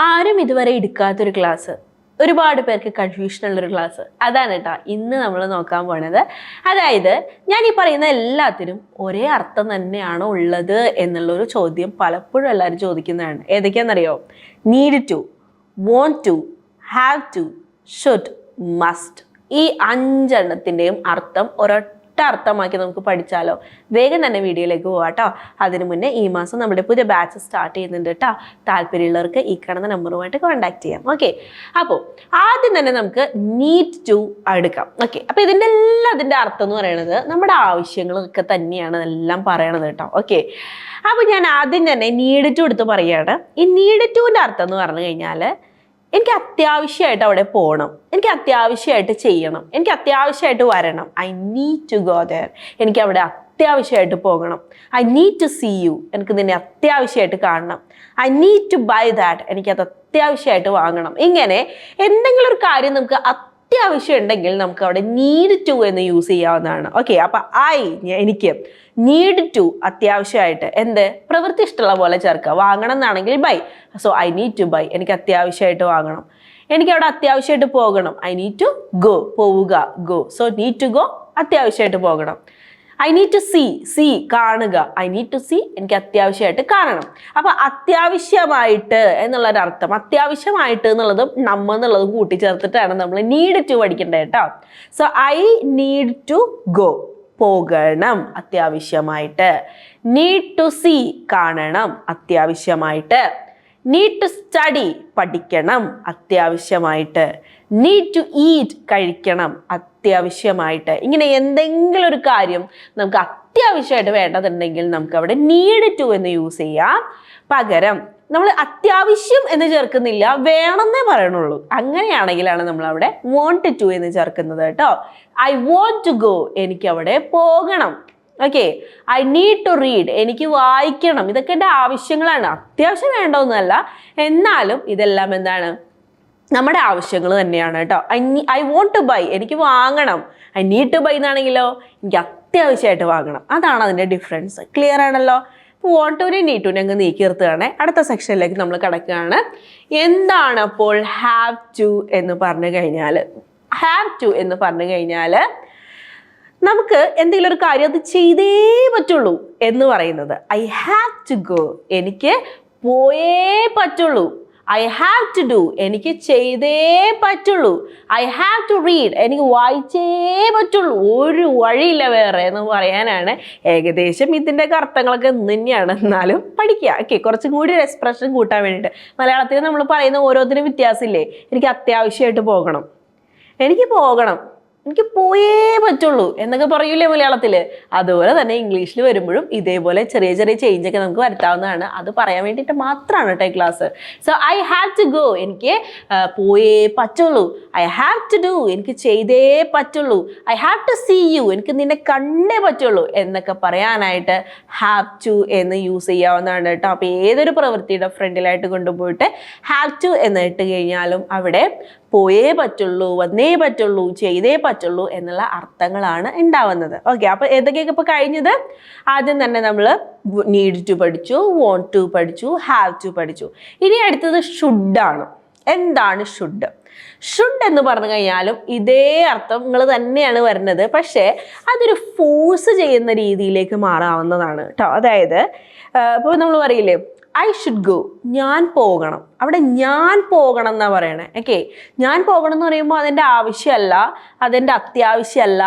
ആരും ഇതുവരെ എടുക്കാത്തൊരു ക്ലാസ് ഒരുപാട് പേർക്ക് കൺഫ്യൂഷൻ ഉള്ളൊരു ക്ലാസ് അതാണ് കേട്ടോ ഇന്ന് നമ്മൾ നോക്കാൻ പോണത്. അതായത് ഞാൻ ഈ പറയുന്ന എല്ലാത്തിനും ഒരേ അർത്ഥം തന്നെയാണോ ഉള്ളത് എന്നുള്ളൊരു ചോദ്യം പലപ്പോഴും എല്ലാവരും ചോദിക്കുന്നതാണ്. ഏതൊക്കെയാണെന്നറിയോ need to want to have to should must ഈ അഞ്ചെണ്ണത്തിന്റെയും അർത്ഥം ഒരൊറ്റ അർത്ഥമാക്കി നമുക്ക് പഠിച്ചാലോ? വേഗം തന്നെ വീഡിയോയിലേക്ക് പോവാം കേട്ടോ അതിനു മുന്നേ ഈ മാസം നമ്മുടെ പുതിയ ബാച്ച് സ്റ്റാർട്ട് ചെയ്യുന്നുണ്ട് കേട്ടോ താല്പര്യമുള്ളവർക്ക് ഈ കാണുന്ന നമ്പറുമായിട്ട് കോൺടാക്ട് ചെയ്യാം. ഓക്കെ അപ്പോൾ ആദ്യം തന്നെ നമുക്ക് നീറ്റ് ടു എടുക്കാം ഓക്കെ അപ്പോൾ ഇതിന്റെ എല്ലാം അതിന്റെ അർത്ഥം എന്ന് പറയുന്നത് നമ്മുടെ ആവശ്യങ്ങളൊക്കെ തന്നെയാണ് എല്ലാം പറയണത് കേട്ടോ ഓക്കെ അപ്പോൾ ഞാൻ ആദ്യം തന്നെ നീഡ് ടു എടുത്ത് പറയുകയാണ് ഈ നീഡ് ടുവിന്റെ അർത്ഥം എന്ന് പറഞ്ഞു കഴിഞ്ഞാൽ എനിക്ക് അത്യാവശ്യമായിട്ട് അവിടെ പോകണം എനിക്ക് അത്യാവശ്യമായിട്ട് ചെയ്യണം. എനിക്ക് അത്യാവശ്യമായിട്ട് വരണം. I need to go there എനിക്ക് അവിടെ അത്യാവശ്യമായിട്ട് പോകണം. I need to see you എനിക്ക് നിന്നെ അത്യാവശ്യമായിട്ട് കാണണം. I need to buy that എനിക്കത് അത്യാവശ്യമായിട്ട് വാങ്ങണം. ഇങ്ങനെ എന്തെങ്കിലും ഒരു കാര്യം നമുക്ക് അത്യാവശ്യം ഉണ്ടെങ്കിൽ നമുക്ക് അവിടെ നീഡ് ടു എന്ന് യൂസ് ചെയ്യാവുന്നതാണ്. ഓക്കെ അപ്പം ഐ എനിക്ക് നീഡ് ടു അത്യാവശ്യമായിട്ട് എന്ത്? പ്രവൃത്തി ഇഷ്ടമുള്ള പോലെ ചേർക്കുക. വാങ്ങണം എന്നാണെങ്കിൽ buy so I need to buy എനിക്ക് അത്യാവശ്യമായിട്ട് വാങ്ങണം. എനിക്ക് അവിടെ അത്യാവശ്യമായിട്ട് പോകണം. ഐ നീഡ് ടു ഗോ പോവുക. Go so need to go അത്യാവശ്യമായിട്ട് പോകണം. I need to see see കാണുക. ഐ നീഡ് ടു സീ എനിക്ക് അത്യാവശ്യമായിട്ട് കാണണം. അപ്പൊ അത്യാവശ്യമായിട്ട് എന്നുള്ളൊരു അർത്ഥം അത്യാവശ്യമായിട്ട് എന്നുള്ളതും നമ്മ എന്നുള്ളതും കൂട്ടിച്ചേർത്തിട്ടാണ് നമ്മൾ നീഡ് ടു പഠിക്കേണ്ടത് കേട്ടോ so I need to go പോകണം അത്യാവശ്യമായിട്ട്. നീഡ് ടു സീ കാണണം അത്യാവശ്യമായിട്ട്. നീഡ് ടു സ്റ്റഡി പഠിക്കണം അത്യാവശ്യമായിട്ട്. നീഡ് ടു ഈറ്റ് കഴിക്കണം അത്യാവശ്യമായിട്ട്. ഇങ്ങനെ എന്തെങ്കിലും ഒരു കാര്യം നമുക്ക് അത്യാവശ്യമായിട്ട് വേണ്ടതുണ്ടെങ്കിൽ നമുക്ക് അവിടെ നീഡ് ടു എന്ന് യൂസ് ചെയ്യാം. പകരം നമ്മൾ അത്യാവശ്യം എന്ന് ചേർക്കുന്നില്ല വേണമെന്നേ പറയണുള്ളൂ. അങ്ങനെയാണെങ്കിലാണ് നമ്മൾ അവിടെ വോണ്ട് ടു എന്ന് ചേർക്കുന്നത് കേട്ടോ. ഐ വോണ്ട് ടു ഗോ എനിക്ക് അവിടെ പോകണം. Okay I need to read എനിക്ക് വായിക്കണം. ഇതൊക്കെ എന്റെ ആവശ്യങ്ങളാണ്. അത്യാവശ്യം വേണ്ടതൊന്നുമല്ല. എന്നാലും ഇതെല്ലാം എന്താണ്? നമ്മുടെ ആവശ്യങ്ങൾ തന്നെയാണ് കേട്ടോ. I I want to buy എനിക്ക് വാങ്ങണം. ഐ നീഡ് ടു ബൈ എന്നാണെങ്കിലോ? എനിക്ക് അത്യാവശ്യമായിട്ട് വാങ്ങണം. അതാണ് അതിന്റെ ഡിഫറൻസ് ക്ലിയർ ആണല്ലോ? വോണ്ട് ടു നീഡ് ടു അങ്ങ് നീക്കി നിർത്തുകയാണ്. അടുത്ത സെക്ഷനിലേക്ക് നമ്മൾ കിടക്കുകയാണ്. എന്താണ് അപ്പോൾ ഹാവ് ടു എന്ന് പറഞ്ഞു കഴിഞ്ഞാൽ ഹാവ് ടു എന്ന് പറഞ്ഞു കഴിഞ്ഞാൽ നമുക്ക് എന്തെങ്കിലും ഒരു കാര്യം അത് ചെയ്തേ പറ്റുള്ളൂ എന്ന് പറയുന്നത്. ഐ ഹാവ് ടു ഗോ എനിക്ക് പോയേ പറ്റുള്ളൂ. ഐ ഹാവ് ടു ഡു എനിക്ക് ചെയ്തേ പറ്റുള്ളൂ. ഐ ഹാവ് ടു റീഡ് എനിക്ക് വായിച്ചേ പറ്റുള്ളൂ. ഒരു വഴിയില്ല വേറെ എന്ന് പറയാനാണ്. ഏകദേശം ഇതിന്റെ അർത്ഥങ്ങളൊക്കെ ഒന്ന് തന്നെയാണ്. എന്നാലും പഠിക്കുക. ഓക്കെ കുറച്ചും കൂടി ഒരു എക്സ്പ്രഷൻ കൂട്ടാൻ വേണ്ടിയിട്ട്. മലയാളത്തിൽ നമ്മൾ പറയുന്ന ഓരോന്നിനും വ്യത്യാസമില്ലേ? എനിക്ക് അത്യാവശ്യമായിട്ട് പോകണം. എനിക്ക് പോകണം. എനിക്ക് പോയേ പറ്റുള്ളൂ എന്നൊക്കെ പറയൂലേ മലയാളത്തിൽ അതുപോലെ തന്നെ ഇംഗ്ലീഷിൽ വരുമ്പോഴും ഇതേപോലെ ചെറിയ ചെറിയ ചേഞ്ച് ഒക്കെ നമുക്ക് വരുത്താവുന്നതാണ്. അത് പറയാൻ വേണ്ടിയിട്ട് മാത്രമാണ് കേട്ടോ ഈ class so I have to go എനിക്ക് പോയേ പറ്റുള്ളൂ. ഐ ഹാവ് ടു ഡു എനിക്ക് ചെയ്തേ പറ്റുള്ളൂ. I have to see you എനിക്ക് നിന്നെ കണ്ടേ പറ്റുള്ളൂ എന്നൊക്കെ പറയാനായിട്ട് ഹാവ് ടു എന്ന് യൂസ് ചെയ്യാവുന്നതാണ് കേട്ടോ അപ്പോൾ ഏതൊരു പ്രവൃത്തിയുടെ ഫ്രണ്ടിലായിട്ട് കൊണ്ടുപോയിട്ട് ഹാവ് ടു എന്ന് ഇട്ട് കഴിഞ്ഞാലും അവിടെ പോയേ പറ്റുള്ളൂ വന്നേ പറ്റുള്ളൂ ചെയ്തേ പറ്റുള്ളൂ എന്നുള്ള അർത്ഥങ്ങളാണ് ഉണ്ടാവുന്നത്. ഓക്കെ അപ്പോൾ ഏതൊക്കെയൊക്കെ ഇപ്പോൾ കഴിഞ്ഞത്? ആദ്യം തന്നെ നമ്മൾ നീഡ് ടു പഠിച്ചു വോണ്ട് ടു പഠിച്ചു ഹാവ് ടു പഠിച്ചു. ഇനി അടുത്തത് ഷുഡാണ് എന്താണ് ഷുഡ് ഷുഡ് എന്ന് പറഞ്ഞു കഴിഞ്ഞാലും ഇതേ അർത്ഥങ്ങൾ തന്നെയാണ് വരുന്നത്. പക്ഷേ അതൊരു ഫോഴ്സ് ചെയ്യുന്ന രീതിയിലേക്ക് മാറാവുന്നതാണ് കേട്ടോ അതായത് ഇപ്പോൾ നമ്മൾ പറയില്ലേ ഐ ഷുഡ് ഗോ ഞാൻ പോകണം. അവിടെ ഞാൻ പോകണം എന്നാണ് പറയണേ. ഓക്കെ ഞാൻ പോകണം എന്ന് പറയുമ്പോൾ അതെന്റെ ആവശ്യമല്ല അതെന്റെ അത്യാവശ്യമല്ല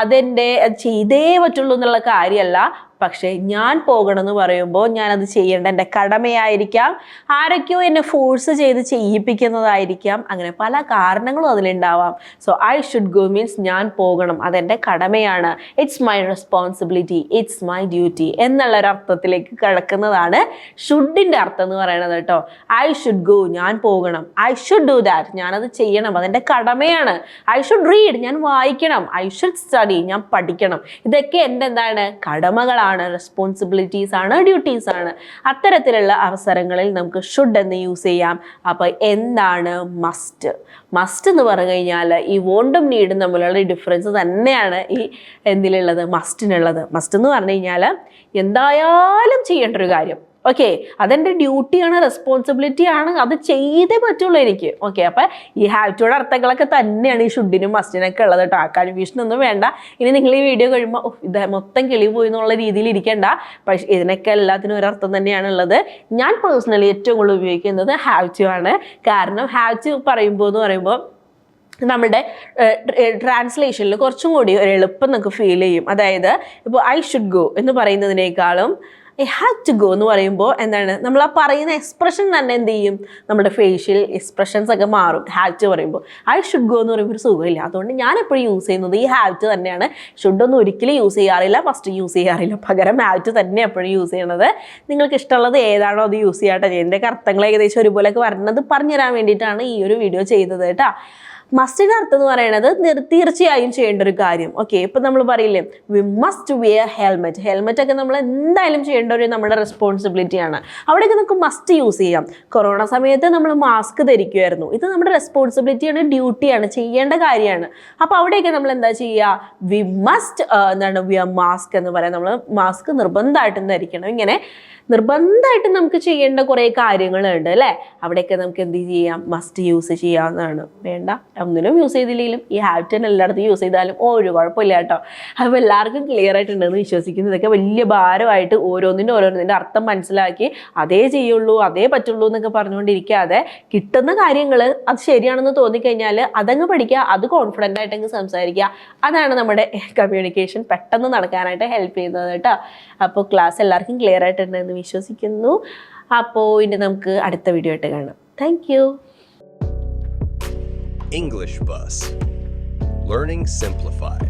അതെന്റെ അത് ചെയ്തേ പറ്റുള്ളൂ എന്നുള്ള കാര്യമല്ല. പക്ഷേ ഞാൻ പോകണം എന്ന് പറയുമ്പോൾ ഞാനത് ചെയ്യേണ്ട എന്റെ കടമയായിരിക്കാം ആരൊക്കെയോ എന്നെ ഫോഴ്സ് ചെയ്ത് ചെയ്യിപ്പിക്കുന്നതായിരിക്കാം. അങ്ങനെ പല കാരണങ്ങളും അതിലുണ്ടാവാം. So I should go means ഞാൻ പോകണം അതെന്റെ കടമയാണ്. It's my responsibility it's my duty എന്നുള്ള കിടക്കുന്നതാണ് ഷുഡിന്റെ അർത്ഥം എന്ന് പറയുന്നത് കേട്ടോ. ഐ ഷുഡ് ഗോ ഞാൻ പോകണം. ഐ ഷുഡ് ഡു ദാറ്റ് ഞാനത് ചെയ്യണം അതെന്റെ കടമയാണ്. ഐ ഷുഡ് റീഡ് ഞാൻ വായിക്കണം. ഐ ഷുഡ് സ്റ്റഡി ഞാൻ പഠിക്കണം. ഇതൊക്കെ എന്റെ എന്താണ്? കടമകളാണ്. റെസ്പോൺസിബിലിറ്റീസ് ആണ് ഡ്യൂട്ടീസ് ആണ്. അത്തരത്തിലുള്ള അവസരങ്ങളിൽ നമുക്ക് ഷുഡ് എന്ന് യൂസ് ചെയ്യാം. അപ്പോൾ എന്താണ് മസ്റ്റ് മസ്റ്റ് എന്ന് പറഞ്ഞു കഴിഞ്ഞാൽ ഈ വോണ്ടും നീഡും തമ്മിലുള്ള ഡിഫറൻസ് തന്നെയാണ് ഈ എന്തിലുള്ളത് മസ്റ്റിനുള്ളത് മസ്റ്റ് എന്ന് പറഞ്ഞു കഴിഞ്ഞാൽ എന്തായാലും ചെയ്യേണ്ട ഒരു കാര്യം. ഓക്കെ അതെന്റെ ഡ്യൂട്ടിയാണ് റെസ്പോൺസിബിലിറ്റി ആണ് അത് ചെയ്തേ പറ്റുള്ളൂ എനിക്ക്. ഓക്കെ അപ്പം ഈ ഹാബിറ്റോടെ അർത്ഥങ്ങളൊക്കെ തന്നെയാണ് ഈ ഷുഡിനും മസ്റ്റിനൊക്കെ ഉള്ളത് കേട്ടോ ആ കൺഫ്യൂഷൻ ഒന്നും വേണ്ട. ഇനി നിങ്ങൾ ഈ വീഡിയോ കഴിയുമ്പോൾ "ഉഫ്, ഇത് മൊത്തം കിളി പോയി എന്നുള്ള രീതിയിൽ ഇരിക്കേണ്ട. പക്ഷേ ഇതിനൊക്കെ എല്ലാത്തിനും ഒരർത്ഥം തന്നെയാണ് ഉള്ളത്. ഞാൻ പേഴ്സണലി ഏറ്റവും കൂടുതൽ ഉപയോഗിക്കുന്നത് ഹാബിറ്റു ആണ്. കാരണം ഹാബിറ്റ് പറയുമ്പോൾ എന്ന് പറയുമ്പോൾ നമ്മുടെ ട്രാൻസ്ലേഷനിൽ കുറച്ചും കൂടി ഒരു എളുപ്പം നമുക്ക് ഫീൽ ചെയ്യും. അതായത് ഇപ്പോൾ ഐ ഷുഡ് ഗോ എന്ന് പറയുന്നതിനേക്കാളും ഐ ഹാവ് ടു ഗോ എന്ന് പറയുമ്പോൾ എന്താണ്? നമ്മൾ ആ പറയുന്ന എക്സ്പ്രഷൻ തന്നെ എന്ത് ചെയ്യും? നമ്മുടെ ഫേഷ്യൽ എക്സ്പ്രഷൻസ് ഒക്കെ മാറും. ഹാവ് ടു പറയുമ്പോൾ ഐ ഷുഡ് ഗോ എന്ന് പറയുമ്പോൾ ഒരു സുഖമില്ല. അതുകൊണ്ട് ഞാൻ എപ്പോഴും യൂസ് ചെയ്യുന്നത് ഈ ഹാവ് ടു തന്നെയാണ്. ഷുഡ് ഒന്നും ഒരിക്കലും യൂസ് ചെയ്യാറില്ല. ഫസ്റ്റ് യൂസ് ചെയ്യാറില്ല. പകരം ഹാവ് ടു തന്നെ എപ്പോഴും യൂസ് ചെയ്യണത്. നിങ്ങൾക്ക് ഇഷ്ടമുള്ളത് ഏതാണോ അത് യൂസ് ചെയ്യാട്ടെ. എന്റെ അർത്ഥങ്ങൾ ഏകദേശം ഒരുപോലെയൊക്കെ പറഞ്ഞു തരാൻ വേണ്ടിയിട്ടാണ് ഈ ഒരു വീഡിയോ ചെയ്തത് കേട്ടോ. മസ്റ്റിന്റെ അർത്ഥം എന്ന് പറയുന്നത് തീർച്ചയായും ചെയ്യേണ്ട ഒരു കാര്യം. ഓക്കെ ഇപ്പൊ നമ്മൾ പറയില്ലേ we must wear helmet helmet ഒക്കെ നമ്മൾ എന്തായാലും ചെയ്യേണ്ട ഒരു നമ്മുടെ റെസ്പോൺസിബിലിറ്റി ആണ്. അവിടെയൊക്കെ നമുക്ക് മസ്റ്റ് യൂസ് ചെയ്യാം. കൊറോണ സമയത്ത് നമ്മൾ മാസ്ക് ധരിക്കുമായിരുന്നു ഇത് നമ്മുടെ റെസ്പോൺസിബിലിറ്റിയാണ് ഡ്യൂട്ടിയാണ് ചെയ്യേണ്ട കാര്യമാണ്. അപ്പോൾ അവിടെയൊക്കെ നമ്മൾ എന്താ ചെയ്യുക? വി മസ്റ്റ് എന്താണ് വിയർ മാസ്ക് എന്ന് പറയാം. നമ്മൾ മാസ്ക് നിർബന്ധമായിട്ടും ധരിക്കണം. ഇങ്ങനെ നിർബന്ധമായിട്ടും നമുക്ക് ചെയ്യേണ്ട കുറേ കാര്യങ്ങളുണ്ട് അല്ലേ? അവിടെയൊക്കെ നമുക്ക് എന്ത് ചെയ്യാം? മസ്റ്റ് യൂസ് ചെയ്യാവുന്നതാണ്. വേണ്ട. ഒന്നിനും യൂസ് ചെയ്തില്ലെങ്കിലും ഈ ഹാബിറ്റൻ എല്ലായിടത്തും യൂസ് ചെയ്താലും ഒരു കുഴപ്പമില്ല കേട്ടോ. അപ്പോൾ എല്ലാവർക്കും ക്ലിയർ ആയിട്ടുണ്ടെന്ന് വിശ്വസിക്കുന്നു. ഇതൊക്കെ വലിയ ഭാരമായിട്ട് ഓരോന്നിന്റെ ഓരോന്നിന്റെ അർത്ഥം മനസ്സിലാക്കി അതേ ചെയ്യുള്ളൂ അതേ പറ്റുള്ളൂ എന്നൊക്കെ പറഞ്ഞുകൊണ്ടിരിക്കാതെ കിട്ടുന്ന കാര്യങ്ങൾ അത് ശരിയാണെന്ന് തോന്നിക്കഴിഞ്ഞാൽ അതങ്ങ് പഠിക്കുക അത് കോൺഫിഡന്റ് ആയിട്ടങ്ങ് സംസാരിക്കുക. അതാണ് നമ്മുടെ കമ്മ്യൂണിക്കേഷൻ പെട്ടെന്ന് നടക്കാനായിട്ട് ഹെൽപ്പ് ചെയ്യുന്നത് കേട്ടോ. അപ്പോൾ ക്ലാസ് എല്ലാവർക്കും ക്ലിയർ ആയിട്ടുണ്ടെന്ന് വിശ്വസിക്കുന്നു. അപ്പോൾ ഇനി നമുക്ക് അടുത്ത വീഡിയോ ആയിട്ട് കാണാം. Thank English Bus. Learning Simplified.